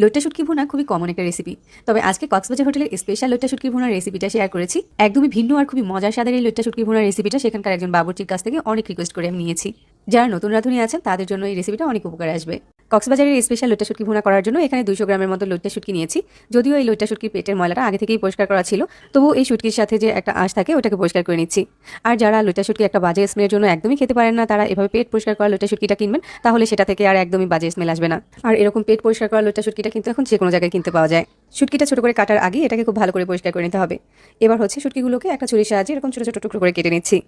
লোট্টা শুটকি ভুনা খুবই কমন একটা রেসিপি তবে আজকে কক্সবাজার হোটেলের স্পেশাল লোট্টা শুটকি ভুনার রেসিপিটা শেয়ার করেছি। একদমই ভিন্ন আর খুবই মজার স্বাদের এই লোট্টা শুটকি ভুনার রেসিপিটা সেখানকার একজন বাবুর্চির কাছ থেকে অনেক রিকোয়েস্ট করে আমি নিয়েছি। যারা নতুন রাঁধুনি আছেন, তাদের জন্য এই রেসিপিটা অনেক উপকারে আসবে। কক্সবাজারের স্পেশাল লোট্টা শুটকি ভুনা করার জন্য এখানে দুশো গ্রামের মতো লোট্টা শুটকি নিয়েছি। যদিও এই লোট্টা শুটকির পেটের ময়লাটা আগে থেকেই পরিষ্কার করা ছিল, তবু এই শুটকির সাথে যে একটা আঁশ থাকে ওটাকে পরিষ্কার করে নিচ্ছি। আর যারা লোট্টা শুটকি একটা বাজে স্মেলের জন্য একদমই খেতে পারেন না, তারা এভাবে পেট পরিষ্কার করা লোট্টা শুটকিটা কিনবেন, তাহলে সেটা থেকে আর একদমই বাজে স্মেল আসবে না। আর এরকম পেট পরিষ্কার করা লোট্টা শুটকিটা কিন্তু এখন যে কোনো জায়গায় কিনতে পাওয়া যায়। শুটকিটা ছোট করে কাটার আগে এটাকে খুব ভালো করে পরিষ্কার করে নিতে হবে। এবার হচ্ছে শুটকিগুলোকে একটা ছুরির সাহায্যে এরকম ছোট ছোট টুকরো করে কেটে নিচ্ছি।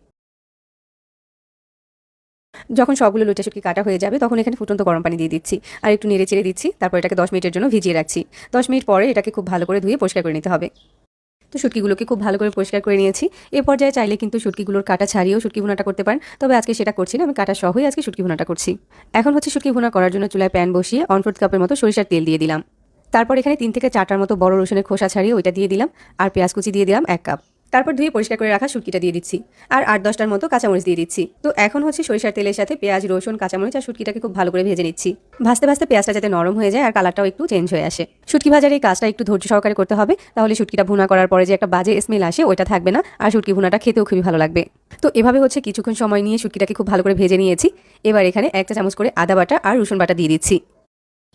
যখন সবগুলো লুচা শুটকি কাটা হয়ে যাবে, তখন এখানে ফুটন্ত গরম পানি দিয়ে দিচ্ছি। আর একটু নেড়ে চেড়ে দিচ্ছি, তারপর এটাকে দশ মিনিটের জন্য ভিজিয়ে রাখছি। দশ মিনিট পরে এটাকে খুব ভালো করে ধুয়ে পরিষ্কার করে নিতে হবে। তো শুটকিগুলোকে খুব ভালো করে পরিষ্কার করে নিয়েছি। এ পর্যায়ে চাইলে কিন্তু শুটকিগুলোর কাটা ছাড়িয়েও শুটকি ভুনাটা করতে পারেন। তবে আজকে সেটা করছি না, আমি কাটা সহই আজকে শুটকি ভুনাটা করছি। এখন হচ্ছে শুটকি ভুনা করার জন্য চুলায় প্যান বসিয়ে অনফোর্থ কাপের মতো সরিষার তেল দিয়ে দিলাম। তারপর এখানে তিন থেকে চারটার মতো বড় রসুনের খোসা ছাড়িয়ে ওইটা দিয়ে দিলাম। আর পেঁয়াজ কুচি দিয়ে দিলাম এক কাপ। তারপর ধুয়ে পরিষ্কার করে রাখা শুটকিটা দিয়ে দিচ্ছি। আর আট দশটার মতো কাঁচামরিচ দিয়ে দিচ্ছি। তো এখন হচ্ছে সরিষার তেলের সাথে পেঁয়াজ, রসুন, কাঁচামরিচ আর শুটকিটাকে খুব ভালো করে ভেজে নিচ্ছি। ভাজতে ভাজতে পেঁয়াজটা যাতে নরম হয়ে যায় আর কালারটাও একটু চেঞ্জ হয়ে আসে। শুটকি ভাজার এই কাজটা একটু ধৈর্য সহকারে করতে হবে, তাহলে শুটকিটা ভুনা করার পরে যে একটা বাজে স্মেল আসে ওইটা থাকবে না আর শুটকি ভুনাটা খেতেও খুবই ভালো লাগবে। তো এভাবে হচ্ছে কিছুক্ষণ সময় নিয়ে শুটকিটাকে খুব ভালো করে ভেজে নিয়েছি। এবার এখানে একটা চামচ করে আদা বাটা আর রসুন বাটা দিয়ে দিচ্ছি।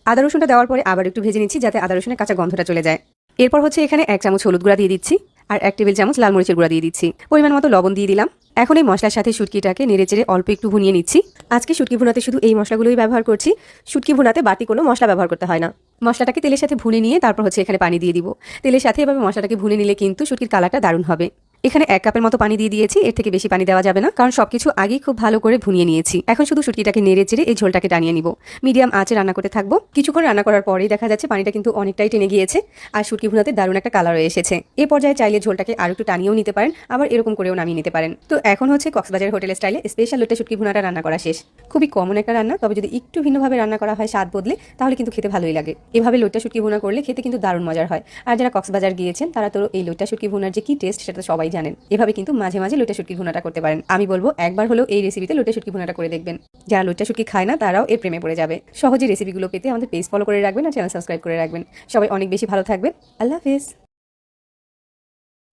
আদা রসুনটা দেওয়ার পরে আবার একটু ভেজে নিচ্ছি যাতে আদা রসুনের কাঁচা গন্ধটা চলে যায়। এরপর হচ্ছে এখানে এক চামচ হলুদ গুঁড়া দিয়ে দিচ্ছি। আর এক টেবিল চামচ লাল মরিচের গুঁড়া দিয়ে দিচ্ছি। পরিমাণ মতো লবণ দিয়ে দিলাম। এখন এই মশলার সাথে শুটকিটাকে নেড়েচেড়ে অল্প একটু ভুনিয়ে নিচ্ছি। আজকে শুটকি ভুনাতে শুধু এই মশলাগুলোই ব্যবহার করছি। শুটকি ভুনাতে বাড়তি কোনো মশলা ব্যবহার করতে হয় না। মশলাটাকে তেলের সাথে ভুনে নিয়ে তারপর হচ্ছে এখানে পানি দিয়ে দিব। তেলের সাথে এভাবে মশলাটাকে ভুনে নিলে কিন্তু শুটকির কালারটা দারুণ হবে। এখানে এক কাপের মতো পানি দিয়ে দিয়েছি, এর থেকে বেশি পানি দেওয়া যাবে না, কারণ সবকিছু আগেই খুব ভালো করে ভুনিয়ে নিয়েছি। এখন শুধু শুটকিটাকে নেড়ে চেড়ে এই ঝোলটাকে টানিয়ে নিব। মিডিয়াম আঁচে রান্না করতে থাকব। কিছুক্ষণ রান্না করার পরেই দেখা যাচ্ছে পানিটা কিন্তু অনেকটাই টেনে গিয়েছে, আর শুটকি ভুনাতে দারুণ একটা কালার এসেছে। এ পর্যায়ে চাইলে ঝোলটাকে আর একটু টানিয়েও নিতে পারেন, আবার এরকম করেও নামিয়ে নিতে পারেন। তো এখন হচ্ছে কক্সবাজার হোটেল স্টাইলে স্পেশাল লোটে শুটকি ভুনাটা রান্না করা শেষ। খুবই কমন একটা রান্না, তবে যদি একটু ভিন্নভাবে রান্না করা হয় স্বাদ বদলে, তাহলে কিন্তু খেতে ভালোই লাগে। এভাবে লোটটা শুটকি ভুনা করলে খেতে কিন্তু দারুণ মজার হয়। আর যারা কক্সবাজার গিয়েছেন, তারা তো এই লোটটা শুটকি ভুনার যে কি টেস্ট সেটা তো সবাই জানেন। এভাবে কিন্তু মাঝে মাঝে লোটা শুটকি ভুনাটা করতে পারেন। আমি বলব, একবার হলেও এই রেসিপিতে লোটা শুটকি ভুনাটা করে দেখবেন। যারা লোটা শুটকি খায় না, তারাও এর প্রেমে পড়ে যাবে। সহজে রেসিপিগুলো পেতে আমাদের পেজ ফলো করে রাখবেন আর চ্যানেল সাবস্ক্রাইব করে রাখবেন। সবাই অনেক বেশি ভালো থাকবেন। আল্লাহ হাফিজ।